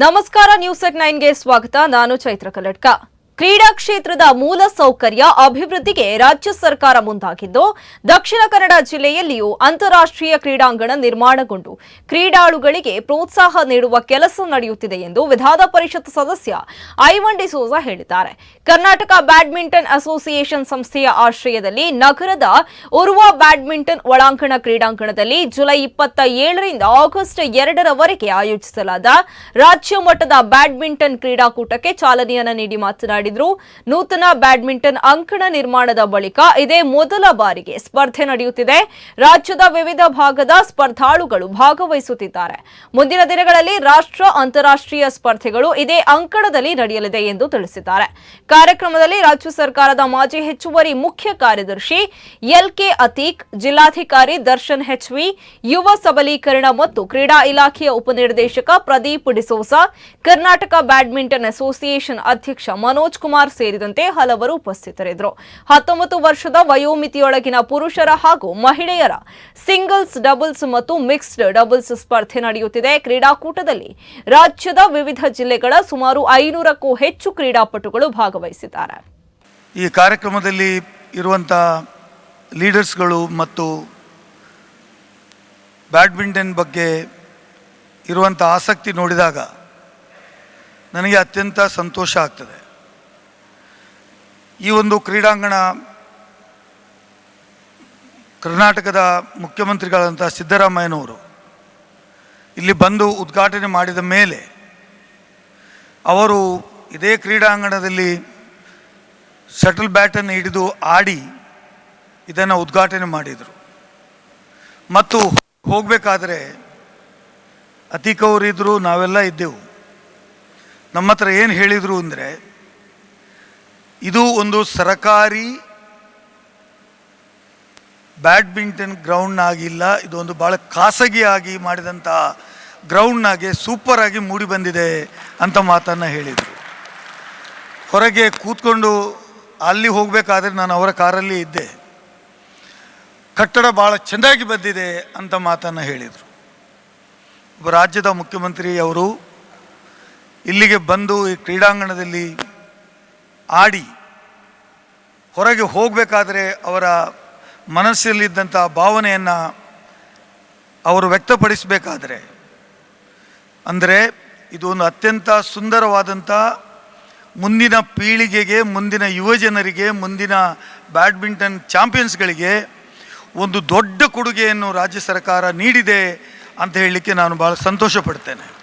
ನಮಸ್ಕಾರ ನ್ಯೂಸ್ ಎಟ್ ನೈನ್ಗೆ ಸ್ವಾಗತ. ನಾನು ಚೈತ್ರ ಕಲ್ಲಡ್ಕ. ಕ್ರೀಡಾ ಕ್ಷೇತ್ರದ ಮೂಲ ಸೌಕರ್ಯ ಅಭಿವೃದ್ಧಿಗೆ ರಾಜ್ಯ ಸರ್ಕಾರ ಮುಂದಾಗಿದ್ದು, ದಕ್ಷಿಣ ಕನ್ನಡ ಜಿಲ್ಲೆಯಲ್ಲಿಯೂ ಅಂತಾರಾಷ್ಟ್ರೀಯ ಕ್ರೀಡಾಂಗಣ ನಿರ್ಮಾಣಗೊಂಡು ಕ್ರೀಡಾಳುಗಳಿಗೆ ಪ್ರೋತ್ಸಾಹ ನೀಡುವ ಕೆಲಸ ನಡೆಯುತ್ತಿದೆ ಎಂದು ವಿಧಾನ ಪರಿಷತ್ ಸದಸ್ಯ ಐವನ್ ಡಿಸೋಜಾ ಹೇಳಿದ್ದಾರೆ. ಕರ್ನಾಟಕ ಬ್ಯಾಡ್ಮಿಂಟನ್ ಅಸೋಸಿಯೇಷನ್ ಸಂಸ್ಥೆಯ ಆಶ್ರಯದಲ್ಲಿ ನಗರದ ಉರ್ವ ಬ್ಯಾಡ್ಮಿಂಟನ್ ಒಳಾಂಗಣ ಕ್ರೀಡಾಂಗಣದಲ್ಲಿ ಜುಲೈ ಇಪ್ಪತ್ತ ಏಳರಿಂದ ಆಗಸ್ಟ್ ಎರಡರವರೆಗೆ ಆಯೋಜಿಸಲಾದ ರಾಜ್ಯ ಮಟ್ಟದ ಬ್ಯಾಡ್ಮಿಂಟನ್ ಕ್ರೀಡಾಕೂಟಕ್ಕೆ ಚಾಲನೆಯನ್ನು ನೀಡಿ ಮಾತನಾಡಿದರು ನೂತನ ಬ್ಯಾಡ್ಮಿಂಟನ್ ಅಂಕಣ ನಿರ್ಮಾಣದ ಬಳಿಕ ಇದೇ ಮೊದಲ ಬಾರಿಗೆ ಸ್ಪರ್ಧೆ ನಡೆಯುತ್ತಿದೆ. ರಾಜ್ಯದ ವಿವಿಧ ಭಾಗದ ಸ್ಪರ್ಧಾಳುಗಳು ಭಾಗವಹಿಸುತ್ತಿದ್ದಾರೆ. ಮುಂದಿನ ದಿನಗಳಲ್ಲಿ ರಾಷ್ಟ್ರ, ಅಂತಾರಾಷ್ಟ್ರೀಯ ಸ್ಪರ್ಧೆಗಳು ಇದೇ ಅಂಕಣದಲ್ಲಿ ನಡೆಯಲಿದೆ ಎಂದು ತಿಳಿಸಿದ್ದಾರೆ. ಕಾರ್ಯಕ್ರಮದಲ್ಲಿ ರಾಜ್ಯ ಸರ್ಕಾರದ ಮಾಜಿ ಹೆಚ್ಚುವರಿ ಮುಖ್ಯ ಕಾರ್ಯದರ್ಶಿ ಎಲ್ಕೆ ಅತೀಕ್, ಜಿಲ್ಲಾಧಿಕಾರಿ ದರ್ಶನ್ ಹೆಚ್ವಿ, ಯುವ ಸಬಲೀಕರಣ ಮತ್ತು ಕ್ರೀಡಾ ಇಲಾಖೆಯ ಉಪನಿರ್ದೇಶಕ ಪ್ರದೀಪ್ ಡಿಸೋಸಾ, ಕರ್ನಾಟಕ ಬ್ಯಾಡ್ಮಿಂಟನ್ ಅಸೋಸಿಯೇಷನ್ ಅಧ್ಯಕ್ಷ ಮನೋಜ್ ಕುಮಾರ್ ಸೇರಿದಂತೆ ಹಲವರು ಉಪಸ್ಥಿತರಿದ್ದರು. ಹತ್ತೊಂಬತ್ತು ವರ್ಷದ ವಯೋಮಿತಿಯೊಳಗಿನ ಪುರುಷರ ಹಾಗೂ ಮಹಿಳೆಯರ ಸಿಂಗಲ್ಸ್, ಡಬಲ್ಸ್ ಮತ್ತು ಮಿಕ್ಸ್ಡ್ ಡಬಲ್ಸ್ ಸ್ಪರ್ಧೆ ನಡೆಯುತ್ತಿದೆ. ಕ್ರೀಡಾಕೂಟದಲ್ಲಿ ರಾಜ್ಯದ ವಿವಿಧ ಜಿಲ್ಲೆಗಳ ಸುಮಾರು ಐನೂರಕ್ಕೂ ಹೆಚ್ಚು ಕ್ರೀಡಾಪಟುಗಳು ಭಾಗವಹಿಸಿದ್ದಾರೆ. ಈ ಕಾರ್ಯಕ್ರಮದಲ್ಲಿ ಇರುವಂಥ ಲೀಡರ್ಸ್ಗಳು ಮತ್ತು ಬ್ಯಾಡ್ಮಿಂಟನ್ ಬಗ್ಗೆ ಇರುವಂಥ ಆಸಕ್ತಿ ನೋಡಿದಾಗ ನನಗೆ ಅತ್ಯಂತ ಸಂತೋಷ ಆಗ್ತದೆ. ಈ ಒಂದು ಕ್ರೀಡಾಂಗಣ ಕರ್ನಾಟಕದ ಮುಖ್ಯಮಂತ್ರಿಗಳಾದಂಥ ಸಿದ್ದರಾಮಯ್ಯನವರು ಇಲ್ಲಿ ಬಂದು ಉದ್ಘಾಟನೆ ಮಾಡಿದ ಮೇಲೆ ಅವರು ಇದೇ ಕ್ರೀಡಾಂಗಣದಲ್ಲಿ ಶಟಲ್ ಬ್ಯಾಟನ್ನು ಹಿಡಿದು ಆಡಿ ಇದನ್ನು ಉದ್ಘಾಟನೆ ಮಾಡಿದರು. ಮತ್ತು ಹೋಗಬೇಕಾದ್ರೆ ಅತೀಕ್ ನಾವೆಲ್ಲ ಇದ್ದೆವು. ನಮ್ಮ ಹತ್ರ ಏನು ಹೇಳಿದರು ಅಂದರೆ ಇದು ಒಂದು ಸರಕಾರಿ ಬ್ಯಾಡ್ಮಿಂಟನ್ ಗ್ರೌಂಡ್ನಾಗಿಲ್ಲ ಇದು ಒಂದು ಭಾಳ ಖಾಸಗಿಯಾಗಿ ಮಾಡಿದಂಥ ಗ್ರೌಂಡ್ನಾಗೆ ಸೂಪರಾಗಿ ಮೂಡಿ ಬಂದಿದೆ ಅಂತ ಮಾತನ್ನು ಹೇಳಿದರು. ಹೊರಗೆ ಕೂತ್ಕೊಂಡು ಅಲ್ಲಿ ಹೋಗಬೇಕಾದ್ರೆ ನಾನು ಅವರ ಕಾರಲ್ಲಿ ಇದ್ದೆ. ಕಟ್ಟಡ ಭಾಳ ಚೆಂದಾಗಿ ಬಂದಿದೆ ಅಂತ ಮಾತನ್ನು ಹೇಳಿದರು. ರಾಜ್ಯದ ಮುಖ್ಯಮಂತ್ರಿ ಅವರು ಇಲ್ಲಿಗೆ ಬಂದು ಈ ಕ್ರೀಡಾಂಗಣದಲ್ಲಿ ಆಡಿ ಹೊರಗೆ ಹೋಗಬೇಕಾದ್ರೆ ಅವರ ಮನಸ್ಸಲ್ಲಿದ್ದಂಥ ಭಾವನೆಯನ್ನು ಅವರು ವ್ಯಕ್ತಪಡಿಸಬೇಕಾದ್ರೆ. ಅಂದರೆ ಇದು ಒಂದು ಅತ್ಯಂತ ಸುಂದರವಾದಂಥ ಮುಂದಿನ ಪೀಳಿಗೆಗೆ, ಮುಂದಿನ ಯುವಜನರಿಗೆ, ಮುಂದಿನ ಬ್ಯಾಡ್ಮಿಂಟನ್ ಚಾಂಪಿಯನ್ಸ್ಗಳಿಗೆ ಒಂದು ದೊಡ್ಡ ಕೊಡುಗೆಯನ್ನು ರಾಜ್ಯ ಸರ್ಕಾರ ನೀಡಿದೆ ಅಂತ ಹೇಳಲಿಕ್ಕೆ ನಾನು ಭಾಳ ಸಂತೋಷ ಪಡ್ತೇನೆ